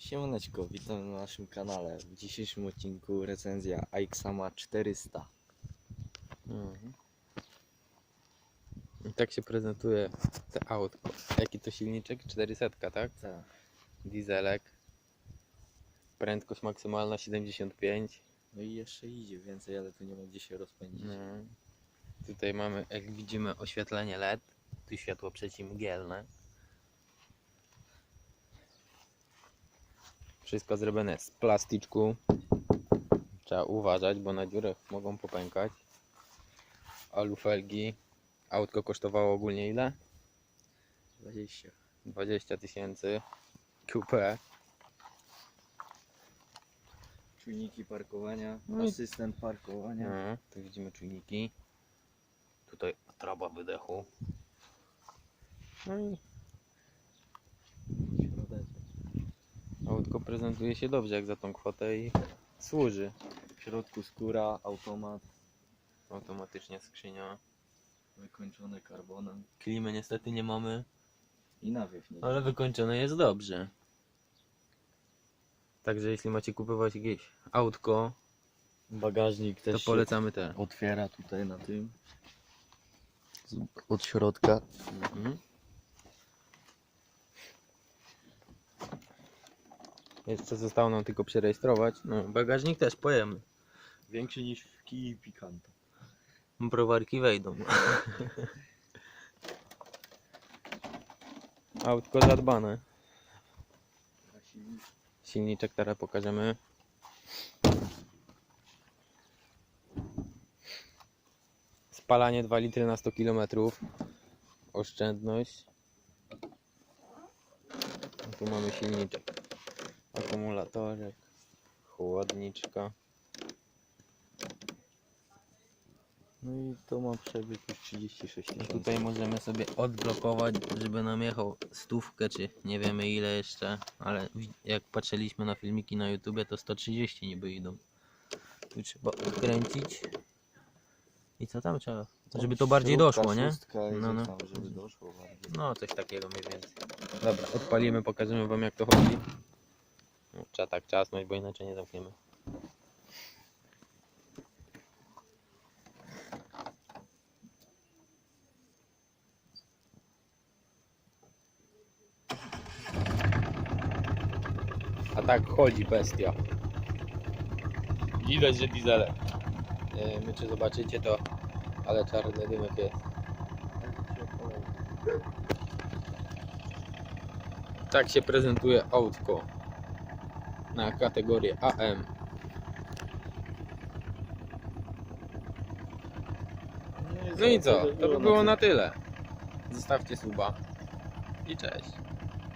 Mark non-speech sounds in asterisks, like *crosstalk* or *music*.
Siemaneczko, witam na naszym kanale. W dzisiejszym odcinku recenzja iXama 400. Mhm. I tak się prezentuje te autko. Jaki to silniczek? 400, tak? Tak. Dieselek. Prędkość maksymalna 75. No i jeszcze idzie więcej, ale tu nie ma gdzie się rozpędzić. No. Tutaj mamy, jak widzimy, oświetlenie LED. Tu światło przecimgielne. Wszystko zrobione z plasticzku. Trzeba uważać, bo na dziurę mogą popękać. Alufelgi. Autko kosztowało ogólnie ile? 20. 20 tysięcy. QP. Czujniki parkowania, No i- asystent parkowania. No, tu widzimy czujniki. Tutaj traba wydechu. No i autko prezentuje się dobrze jak za tą kwotę i służy. W środku skóra, automat, Automatycznie skrzynia. wykończone karbonem Klimy niestety nie mamy, i nawiew nie. ale wykończone jest dobrze. Także jeśli macie kupować jakieś autko, Bagażnik to też polecamy te. otwiera tutaj na tym. Z- Od środka. Mhm. Jeszcze zostało nam tylko przerejestrować. No, bagażnik też pojemy. Większy niż w kij Picanto. Browarki wejdą. *laughs* Autko zadbane. Silniczek teraz pokażemy. Spalanie 2 litry na 100 km. Oszczędność. Tu mamy silniczek. Akumulatorek. Chłodniczka. No i to ma przebieg już 36 I tysięcy. tutaj możemy sobie odblokować, żeby nam jechał stówkę, czy nie wiemy ile jeszcze, ale wi- jak patrzyliśmy na filmiki na YouTube, to 130 niby idą. Tu trzeba odkręcić. I co tam trzeba? Żeby to bardziej Śrubka, doszło, nie? szóstka i No, no. Tam, żeby doszło bardziej. No, coś takiego mniej więcej. Dobra, odpalimy, pokażemy wam jak to chodzi. No, trzeba tak czasnąć, bo inaczej nie zamkniemy. A tak chodzi bestia. Widać, że dieselek. Nie wiem, czy zobaczycie to, ale czarny dymek jest. Tak się prezentuje autko na kategorię AM. No i co? To by było na tyle. Zostawcie suba i cześć.